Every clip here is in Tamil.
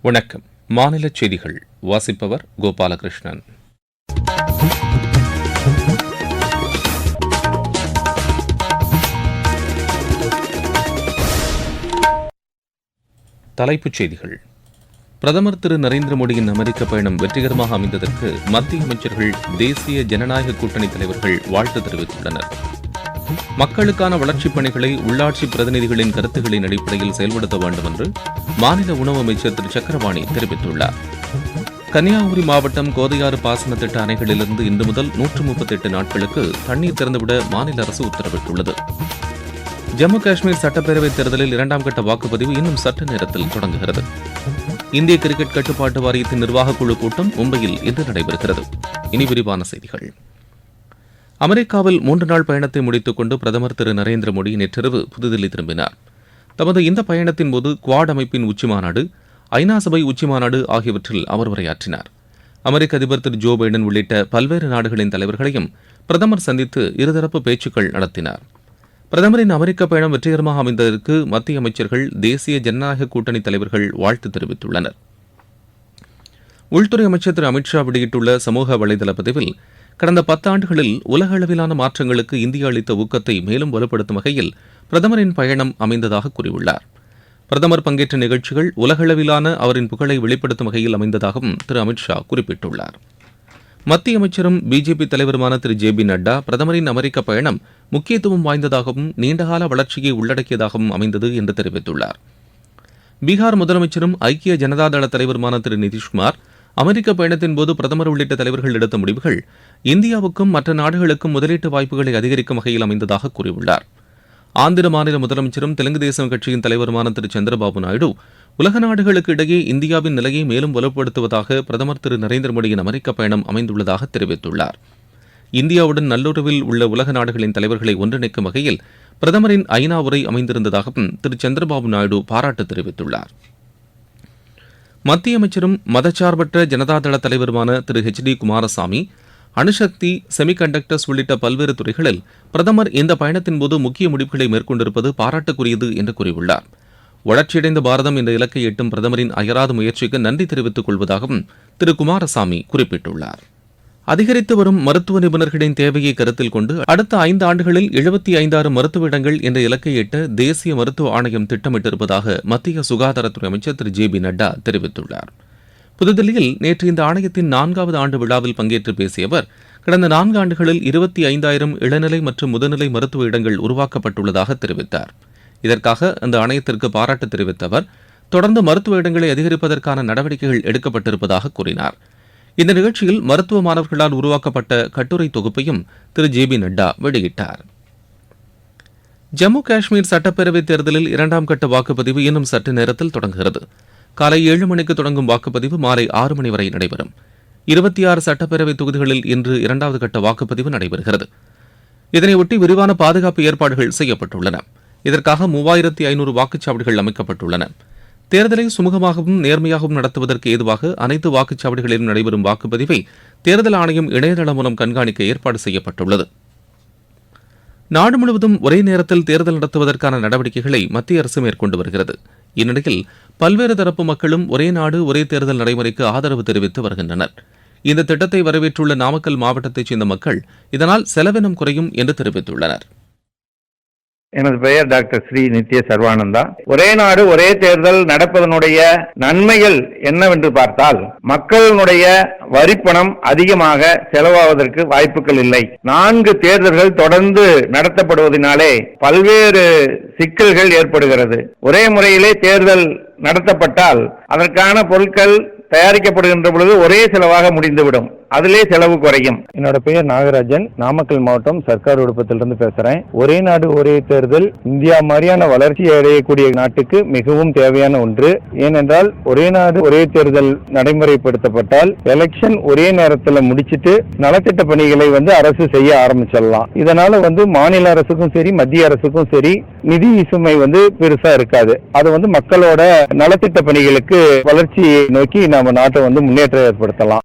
வணக்கம். மாநில செய்திகள். வாசிப்பவர் கோபாலகிருஷ்ணன். தலைப்புச் செய்திகள். பிரதமர் திரு நரேந்திர மோடியின் அமெரிக்க பயணம் வெற்றிகரமாக அமைந்ததற்கு மத்திய அமைச்சர்கள் தேசிய ஜனநாயக கூட்டணி தலைவர்கள் வாழ்த்து தெரிவித்துள்ளனர். மக்களுக்கான வளர்ச்சிப் பணிகளை உள்ளாட்சி பிரதிநிதிகளின் கருத்துகளின் அடிப்படையில் செயல்படுத்த வேண்டும் என்று மாநில உணவு அமைச்சர் திரு. சக்கரவாணி தெரிவித்துள்ளார். கன்னியாகுமரி மாவட்டம் கோதையாறு பாசன திட்ட அணைகளிலிருந்து இன்று முதல் நூற்று முப்பத்தெட்டு நாட்களுக்கு தண்ணீர் திறந்துவிட மாநில அரசு உத்தரவிட்டுள்ளது. ஜம்மு காஷ்மீர் சட்டப்பேரவைத் தேர்தலில் இரண்டாம் கட்ட வாக்குப்பதிவு இன்னும் சற்று நேரத்தில் தொடங்குகிறது. இந்திய கிரிக்கெட் கட்டுப்பாட்டு வாரியத்தின் நிர்வாகக் குழு கூட்டம் மும்பையில் இன்று நடைபெறுகிறது. இனி விரிவான செய்திகள். அமெரிக்காவில் மூன்று நாள் பயணத்தை முடித்துக் கொண்டு பிரதமர் திரு நரேந்திர மோடி நேற்றிரவு புதுதில்லி திரும்பினார். தமது இந்த பயணத்தின் போது குவாட் அமைப்பின் உச்சிமாநாடு ஐநா சபை உச்சிமாநாடு ஆகியவற்றில் அவர் உரையாற்றினார். அமெரிக்க அதிபர் திரு ஜோ பைடன் உள்ளிட்ட பல்வேறு நாடுகளின் தலைவர்களையும் பிரதமர் சந்தித்து இருதரப்பு பேச்சுக்கள் நடத்தினார். பிரதமரின் அமெரிக்க பயணம் வெற்றிகரமாக அமைந்ததற்கு மத்திய அமைச்சர்கள் தேசிய ஜனநாயக கூட்டணி தலைவர்கள் வாழ்த்து தெரிவித்துள்ளனர். உள்துறை அமைச்சர் திரு அமித்ஷா வெளியிட்டுள்ள சமூக வலைதள பதிவில் கடந்த பத்தாண்டுகளில் உலக அளவிலான மாற்றங்களுக்கு இந்தியா அளித்த ஊக்கத்தை மேலும் வலுப்படுத்தும் வகையில் பிரதமரின் பயணம் அமைந்ததாக கூறியுள்ளார். பிரதமர் பங்கேற்ற நிகழ்ச்சிகள் உலகளவிலான அவரின் புகழை வெளிப்படுத்தும் வகையில் அமைந்ததாகவும் திரு. அமித்ஷா குறிப்பிட்டுள்ளார். மத்திய அமைச்சரும் பிஜேபி தலைவருமான திரு. ஜே. பி. நட்டா பிரதமரின் அமெரிக்க பயணம் முக்கியத்துவம் வாய்ந்ததாகவும் நீண்டகால வளர்ச்சியை உள்ளடக்கியதாகவும் அமைந்தது என்று தெரிவித்துள்ளார். பீகார் முதலமைச்சரும் ஐக்கிய ஜனதாதள தலைவருமான திரு. நிதிஷ்குமார் அமெரிக்க பயணத்தின் போது பிரதமர் உள்ளிட்ட தலைவர்கள் எடுத்த முடிவுகள் இந்தியாவுக்கும் மற்ற நாடுகளுக்கும் முதலீட்டு வாய்ப்புகளை அதிகரிக்கும் வகையில் அமைந்ததாக கூறியுள்ளார். ஆந்திர மாநில முதலமைச்சரும் தெலுங்கு தேசம் கட்சியின் தலைவருமான திரு. சந்திரபாபு நாயுடு உலக நாடுகளுக்கு இடையே இந்தியாவின் நிலையை மேலும் வலுப்படுத்துவதாக பிரதமர் திரு. நரேந்திர மோடியின் அமெரிக்க பயணம் அமைந்துள்ளதாக தெரிவித்துள்ளார். இந்தியாவுடன் நல்லுறவில் உள்ள உலக நாடுகளின் தலைவர்களை ஒன்றிணைக்கும் வகையில் பிரதமரின் ஐநா உரை அமைந்திருந்ததாகவும் திரு. சந்திரபாபு நாயுடு பாராட்டு தெரிவித்துள்ளார். மத்திய அமைச்சரும் மதச்சார்பற்ற ஜனதாதள தலைவருமான திரு ஹெச் டி குமாரசாமி அணுசக்தி செமிகண்டக்டர்ஸ் உள்ளிட்ட பல்வேறு துறைகளில் பிரதமர் இந்த பயணத்தின் போது முக்கிய முடிவுகளை மேற்கொண்டிருப்பது பாராட்டுக்குரியது என்று கூறியுள்ளார். வளர்ச்சியடைந்த பாரதம் என்ற இலக்கை எட்டும் பிரதமரின் அயராத முயற்சிக்கு நன்றி தெரிவித்துக் கொள்வதாகவும் திரு குமாரசாமி குறிப்பிட்டுள்ளார். அதிகரித்து வரும் மருத்துவ நிபுணர்களின் தேவையை கருத்தில் கொண்டு அடுத்த ஐந்து ஆண்டுகளில் எழுபத்தி ஐந்தாயிரம் மருத்துவ இடங்கள் என்ற இலக்கை எட்ட தேசிய மருத்துவ ஆணையம் திட்டமிட்டிருப்பதாக மத்திய சுகாதாரத்துறை அமைச்சர் திரு ஜே பி நட்டா தெரிவித்துள்ளார். புதுதில்லியில் நேற்று இந்த ஆணையத்தின் நான்காவது ஆண்டு விழாவில் பங்கேற்று பேசிய அவர் கடந்த நான்கு ஆண்டுகளில் இருபத்தி ஐந்தாயிரம் இளநிலை மற்றும் முதுநிலை மருத்துவ இடங்கள் உருவாக்கப்பட்டுள்ளதாக தெரிவித்தார். இதற்காக அந்த ஆணையத்திற்கு பாராட்டு தெரிவித்த அவர் தொடர்ந்து மருத்துவ இடங்களை அதிகரிப்பதற்கான நடவடிக்கைகள் எடுக்கப்பட்டிருப்பதாக கூறினார். இந்த நிகழ்ச்சியில் மருத்துவ மாணவர்களால் உருவாக்கப்பட்ட கட்டுரை தொகுப்பையும் திரு. ஜே. பி. நட்டா வெளியிட்டார். ஜம்மு காஷ்மீர் சட்டப்பேரவைத் தேர்தலில் இரண்டாம் கட்ட வாக்குப்பதிவு இன்னும் சற்று நேரத்தில் தொடங்குகிறது. காலை ஏழு மணிக்கு தொடங்கும் வாக்குப்பதிவு மாலை ஆறு மணி வரை நடைபெறும். இருபத்தி ஆறு சட்டப்பேரவை தொகுதிகளில் இன்று இரண்டாவது கட்ட வாக்குப்பதிவு நடைபெறுகிறது. இதனையொட்டி விரிவான பாதுகாப்பு ஏற்பாடுகள் செய்யப்பட்டுள்ளன. இதற்காக மூவாயிரத்தி ஐநூறு வாக்குச்சாவடிகள் அமைக்கப்பட்டுள்ளன. தேர்தலை சுமூகமாகவும் நேர்மையாகவும் நடத்துவதற்கு ஏதுவாக அனைத்து வாக்குச்சாவடிகளிலும் நடைபெறும் வாக்குப்பதிவை தேர்தல் ஆணையம் இணையதளம் மூலம் கண்காணிக்க ஏற்பாடு செய்யப்பட்டுள்ளது. நாடு முழுவதும் ஒரே நேரத்தில் தேர்தல் நடத்துவதற்கான நடவடிக்கைகளை மத்திய அரசு மேற்கொண்டு வருகிறது. இந்நிலையில் பல்வேறு தரப்பு மக்களும் ஒரே நாடு ஒரே தேர்தல் நடைமுறைக்கு ஆதரவு தெரிவித்து வருகின்றனர். இந்த திட்டத்தை வரவேற்றுள்ள நாமக்கல் மாவட்டத்தைச் சேர்ந்த மக்கள் இதனால் செலவினம் குறையும் என்று தெரிவித்துள்ளனர். எனது பெயர் டாக்டர் ஸ்ரீ நித்ய சர்வானந்தா. ஒரே நாடு ஒரே தேர்தல் நடப்பதனுடைய நன்மைகள் என்னவென்று பார்த்தால் மக்களினுடைய வரிப்பணம் அதிகமாக செலவாவதற்கு வாய்ப்புகள் இல்லை. நான்கு தேர்தல்கள் தொடர்ந்து நடத்தப்படுவதனாலே பல்வேறு சிக்கல்கள் ஏற்படுகிறது. ஒரே முறையிலே தேர்தல் நடத்தப்பட்டால் அதற்கான பொருட்கள் தயாரிக்கப்படுகின்ற பொழுது ஒரே செலவாக முடிந்துவிடும். அதிலே செலவு குறையும். என்னோட பெயர் நாகராஜன். நாமக்கல் மாவட்டம் சர்க்கார் உடுப்பத்திலிருந்து பேசுறேன். ஒரே நாடு ஒரே தேர்தல். இந்தியா மாதிரியான வளர்ச்சி அடையக்கூடிய நாட்டுக்கு மிகவும் தேவையான ஒன்று. ஏனென்றால் ஒரே நாடு ஒரே தேர்தல் நடைமுறைப்படுத்தப்பட்டால் எலெக்ஷன் ஒரே நேரத்தில் முடிச்சிட்டு நலத்திட்ட பணிகளை வந்து அரசு செய்ய ஆரம்பிச்சிடலாம். இதனால வந்து மாநில அரசுக்கும் சரி மத்திய அரசுக்கும் சரி நிதி சுமை வந்து பெருசா இருக்காது. அது வந்து மக்களோட நலத்திட்ட பணிகளுக்கு வளர்ச்சியை நோக்கி நம்ம நாட்டை வந்து முன்னேற்றம் ஏற்படுத்தலாம்.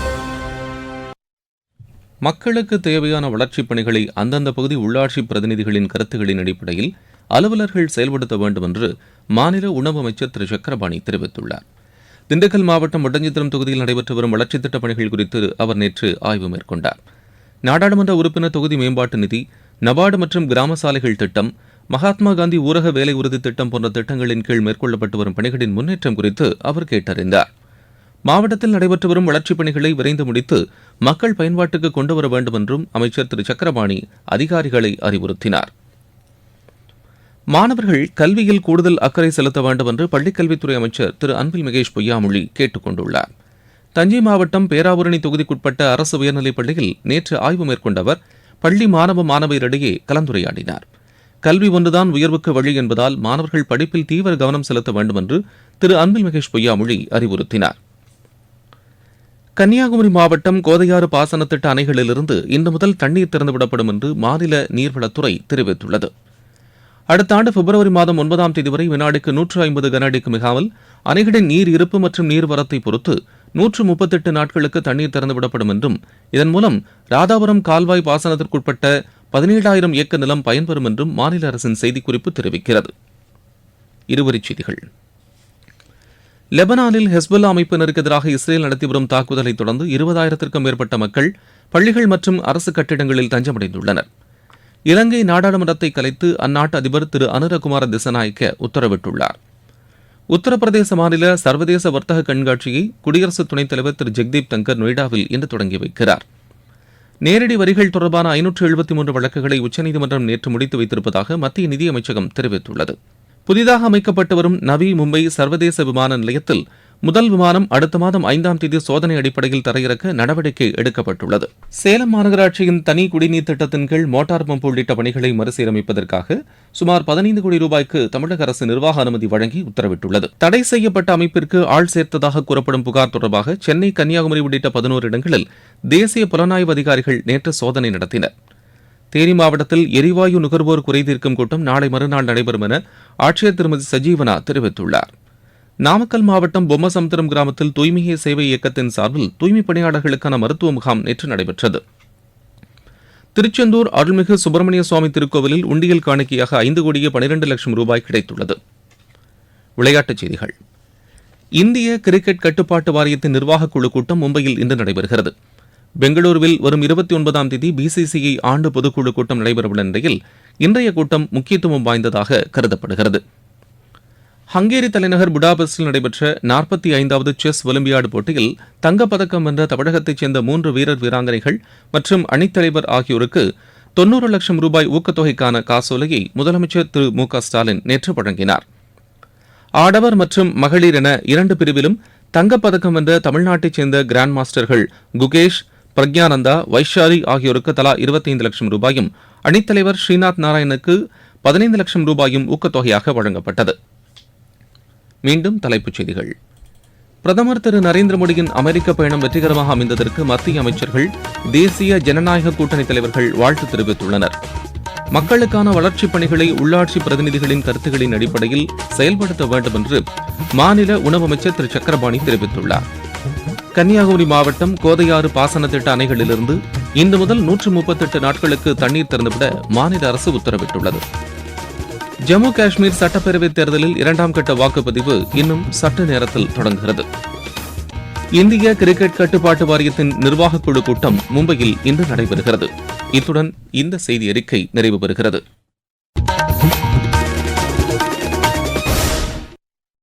மக்களுக்கு தேவையான வளர்ச்சிப் பணிகளை அந்தந்த பகுதி உள்ளாட்சி பிரதிநிதிகளின் கருத்துகளின் அடிப்படையில் அலுவலர்கள் செயல்படுத்த வேண்டும் என்று மாநில உணவு அமைச்சர் திரு. சக்கரபாணி தெரிவித்துள்ளார். திண்டுக்கல் மாவட்டம் ஒட்டஞ்சித்திரம் தொகுதியில் நடைபெற்று வரும் வளர்ச்சித் திட்டப் பணிகள் குறித்து அவர் நேற்று ஆய்வு மேற்கொண்டார். நாடாளுமன்ற உறுப்பினர் தொகுதி மேம்பாட்டு நிதி நபார்டு மற்றும் கிராம சாலைகள் திட்டம் மகாத்மா காந்தி ஊரக வேலை உறுதி திட்டம் போன்ற திட்டங்களின் கீழ் மேற்கொள்ளப்பட்டு வரும் பணிகளின் முன்னேற்றம் குறித்து அவர் கேட்டறிந்தார். மாவட்டத்தில் நடைபெற்று வரும் வளர்ச்சிப் பணிகளை விரைந்து முடித்து மக்கள் பயன்பாட்டுக்கு கொண்டு வர வேண்டும் என்றும் அமைச்சர் திரு. சக்கரபாணி அதிகாரிகளை அறிவுறுத்தினார். மாணவர்கள் கல்வியில் கூடுதல் அக்கறை செலுத்த வேண்டும் என்று பள்ளிக்கல்வித்துறை அமைச்சர் திரு. அன்பில் மகேஷ் பொய்யாமொழி கேட்டுக் கொண்டுள்ளார் தஞ்சை மாவட்டம் பேராவூரணி தொகுதிக்குட்பட்ட அரசு உயர்நிலைப் பள்ளியில் நேற்று ஆய்வு மேற்கொண்ட அவர் பள்ளி மாணவ மாணவியரிடையே கலந்துரையாடினார். கல்வி ஒன்றுதான் உயர்வுக்கு வழி என்பதால் மாணவர்கள் படிப்பில் தீவிர கவனம் செலுத்த வேண்டும் என்று திரு. அன்பில் மகேஷ் பொய்யாமொழி அறிவுறுத்தினார். கன்னியாகுமரி மாவட்டம் கோதையாறு பாசனத்திட்ட அணைகளிலிருந்து இன்று முதல் தண்ணீர் திறந்துவிடப்படும் என்று மாநில நீர்வளத்துறை தெரிவித்துள்ளது. அடுத்த ஆண்டு பிப்ரவரி மாதம் ஒன்பதாம் தேதி வரை வினாடிக்கு நூற்று ஐம்பது கன அடிக்கு மிகாமல் அணைகளின் நீர் இருப்பு மற்றும் நீர்வரத்தை பொறுத்து நூற்று முப்பத்தெட்டு நாட்களுக்கு தண்ணீர் திறந்துவிடப்படும் என்றும் இதன் மூலம் ராதாபுரம் கால்வாய் பாசனத்திற்குட்பட்ட பதினேழாயிரம் ஏக்கர் நிலம் பயன்பெறும் என்றும் மாநில அரசின் செய்திக்குறிப்பு தெரிவிக்கிறது. இருவரிச் செய்திகள். லெபனானில் ஹெஸ்புல்லா அமைப்பினருக்கு எதிராக இஸ்ரேல் நடத்தி வரும் தாக்குதலை தொடர்ந்து இருபதாயிரத்திற்கும் மேற்பட்ட மக்கள் பள்ளிகள் மற்றும் அரசு கட்டிடங்களில் தஞ்சமடைந்துள்ளனர். இலங்கை நாடாளுமன்றத்தை கலைத்து அந்நாட்டு அதிபர் திரு அனுரகுமார திசநாயக்க உத்தரவிட்டுள்ளார். உத்தரப்பிரதேச மாநில சர்வதேச வர்த்தக கண்காட்சியை குடியரசு துணைத் தலைவர் திரு ஜெக்தீப் தங்கர் நொய்டாவில் இன்று தொடங்கி வைக்கிறார். நேரடி வரிகள் தொடர்பான ஐநூற்று எழுபத்தி மூன்று வழக்குகளை உச்சநீதிமன்றம் நேற்று முடித்து வைத்திருப்பதாக மத்திய நிதியமைச்சகம் தெரிவித்துள்ளது. புதிதாக அமைக்கப்பட்டு வரும் நவி மும்பை சர்வதேச விமான நிலையத்தில் முதல் விமானம் அடுத்த மாதம் ஐந்தாம் தேதி சோதனை அடிப்படையில் தரையிறக்க நடவடிக்கை எடுக்கப்பட்டுள்ளது. சேலம் மாநகராட்சியின் தனி குடிநீர் திட்டத்தின் கீழ் மோட்டார் பம்ப் உள்ளிட்ட பணிகளை மறுசீரமைப்பதற்காக சுமார் பதினைந்து கோடி ரூபாய்க்கு தமிழக அரசு நிர்வாக அனுமதி வழங்கி உத்தரவிட்டுள்ளது. தடை செய்யப்பட்ட அமைப்பிற்கு ஆள் சேர்த்ததாக கூறப்படும் புகார் தொடர்பாக சென்னை கன்னியாகுமரி உள்ளிட்ட பதினோரு இடங்களில் தேசிய புலனாய்வு அதிகாரிகள் நேற்று சோதனை நடத்தினர். தேனி மாவட்டத்தில் எரிவாயு நுகர்வோர் குறைதீர்க்கும் கூட்டம் நாளை மறுநாள் நடைபெறும் என ஆட்சியர் திருமதி சஜீவனா தெரிவித்துள்ளார். நாமக்கல் மாவட்டம் பொம்மசமுத்திரம் கிராமத்தில் தூய்மையே சேவை இயக்கத்தின் சார்பில் தூய்மை பணியாளர்களுக்கான மருத்துவ முகாம் நேற்று நடைபெற்றது. திருச்செந்தூர் அருள்மிகு சுப்பிரமணிய சுவாமி திருக்கோவிலில் உண்டியல் காணிக்கையாக ஐந்து கோடியே பனிரெண்டு லட்சம் ரூபாய் கிடைத்துள்ளது. விளையாட்டுச் செய்திகள். இந்திய கிரிக்கெட் கட்டுப்பாட்டு வாரியத்தின் நிர்வாகக் குழு கூட்டம் மும்பையில் இன்று நடைபெறுகிறது. பெங்களூருவில் வரும் இருபத்தி ஒன்பதாம் தேதி பிசிசிஐ ஆண்டு பொதுக்குழு கூட்டம் நடைபெறவுள்ள நிலையில் இன்றைய கூட்டம் முக்கியத்துவம் வாய்ந்ததாக கருதப்படுகிறது. ஹங்கேரி தலைநகர் புடாபெஸ்டில் நடைபெற்ற நாற்பத்தி ஐந்தாவது செஸ் ஒலிம்பியாடு போட்டியில் தங்கப்பதக்கம் வென்ற தமிழகத்தைச் சேர்ந்த மூன்று வீரர் வீராங்கனைகள் மற்றும் அணித்தலைவர் ஆகியோருக்கு தொன்னூறு லட்சம் ரூபாய் ஊக்கத்தொகைக்கான காசோலையை முதலமைச்சர் திரு மு க ஸ்டாலின் நேற்று வழங்கினார். ஆடவர் மற்றும் மகளிர் என இரண்டு பிரிவிலும் தங்கப்பதக்கம் வென்ற தமிழ்நாட்டைச் சேர்ந்த கிராண்ட் மாஸ்டர்கள் குகேஷ் பிரக்யானந்தா வைஷாலி ஆகியோருக்கு தலா இருபத்தைந்து லட்சம் ரூபாயும் அணித்தலைவர் ஸ்ரீநாத் நாராயணுக்கு பதினைந்து லட்சம் ரூபாயும் ஊக்கத்தொகையாக வழங்கப்பட்டது. மீண்டும் தலைப்புச் செய்திகள். பிரதமர் திரு நரேந்திர மோடியின் அமெரிக்க பயணம் வெற்றிகரமாக அமைந்ததற்கு மத்திய அமைச்சர்கள் தேசிய ஜனநாயக கூட்டணி தலைவர்கள் வாழ்த்து தெரிவித்துள்ளனர். மக்களுக்கான வளர்ச்சிப் பணிகளை உள்ளாட்சி பிரதிநிதிகளின் கருத்துகளின் அடிப்படையில் செயல்படுத்த வேண்டும் என்று மாநில உணவு அமைச்சர் திரு. சக்கரபாணி தெரிவித்துள்ளார். கன்னியாகுமரி மாவட்டம் கோதையாறு பாசன திட்ட அணைகளிலிருந்து இன்று முதல் நூற்று முப்பத்தெட்டு நாட்களுக்கு தண்ணீர் திறந்துவிட மாநில அரசு உத்தரவிட்டுள்ளது. ஜம்மு காஷ்மீர் சட்டப்பேரவைத் தேர்தலில் இரண்டாம் கட்ட வாக்குப்பதிவு இன்னும் சற்று நேரத்தில் தொடங்குகிறது. இந்திய கிரிக்கெட் கட்டுப்பாட்டு வாரியத்தின் நிர்வாகக் குழு கூட்டம் மும்பையில் இன்று நடைபெறுகிறது. இத்துடன் இந்த செய்தி அறிக்கை நிறைவு பெறுகிறது.